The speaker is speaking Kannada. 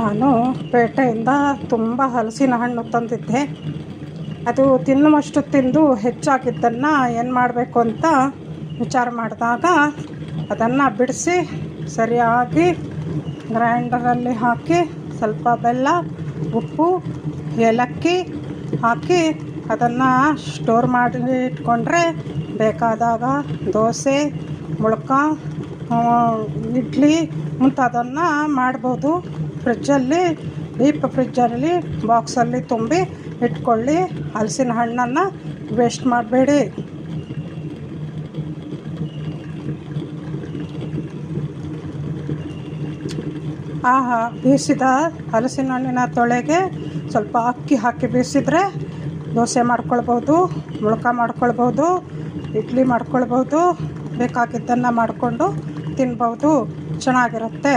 ನಾನು ಪೇಟೆಯಿಂದ ತುಂಬ ಹಲಸಿನ ಹಣ್ಣು ತಂದಿದ್ದೆ. ಅದು ತಿನ್ನುವಷ್ಟು ತಿಂದು ಹೆಚ್ಚಾಗಿದ್ದನ್ನು ಏನು ಮಾಡಬೇಕು ಅಂತ ವಿಚಾರ ಮಾಡಿದಾಗ ಅದನ್ನು ಬಿಡಿಸಿ ಸರಿಯಾಗಿ ಗ್ರೈಂಡರಲ್ಲಿ ಹಾಕಿ ಸ್ವಲ್ಪ ಬೆಲ್ಲ, ಉಪ್ಪು, ಏಲಕ್ಕಿ ಹಾಕಿ ಅದನ್ನು ಸ್ಟೋರ್ ಮಾಡಿ ಇಟ್ಕೊಂಡ್ರೆ ಬೇಕಾದಾಗ ದೋಸೆ, ಮುಳ್ಕ ಇಡ್ಲಿ ಮುಂತಾದನ್ನು ಮಾಡ್ಬೋದು. ಫ್ರಿಜ್ಜಲ್ಲಿ ಡೀಪ್ ಫ್ರಿಜ್ಜಲ್ಲಿ ಬಾಕ್ಸಲ್ಲಿ ತುಂಬಿ ಇಟ್ಕೊಳ್ಳಿ. ಹಲಸಿನ ಹಣ್ಣನ್ನು ವೇಸ್ಟ್ ಮಾಡಬೇಡಿ. ಆಹಾ, ಬೀಸಿದ ಹಲಸಿನ ಹಣ್ಣಿನ ತೊಳೆಗೆ ಸ್ವಲ್ಪ ಅಕ್ಕಿ ಹಾಕಿ ಬೀಸಿದರೆ ದೋಸೆ ಮಾಡ್ಕೊಳ್ಬೋದು ಮುಳ್ಕ ಮಾಡ್ಕೊಳ್ಬೋದು ಇಡ್ಲಿ ಮಾಡ್ಕೊಳ್ಬೋದು ಬೇಕಾಗಿದ್ದನ್ನು ಮಾಡಿಕೊಂಡು ತಿನ್ಬೋದು ಚೆನ್ನಾಗಿರುತ್ತೆ.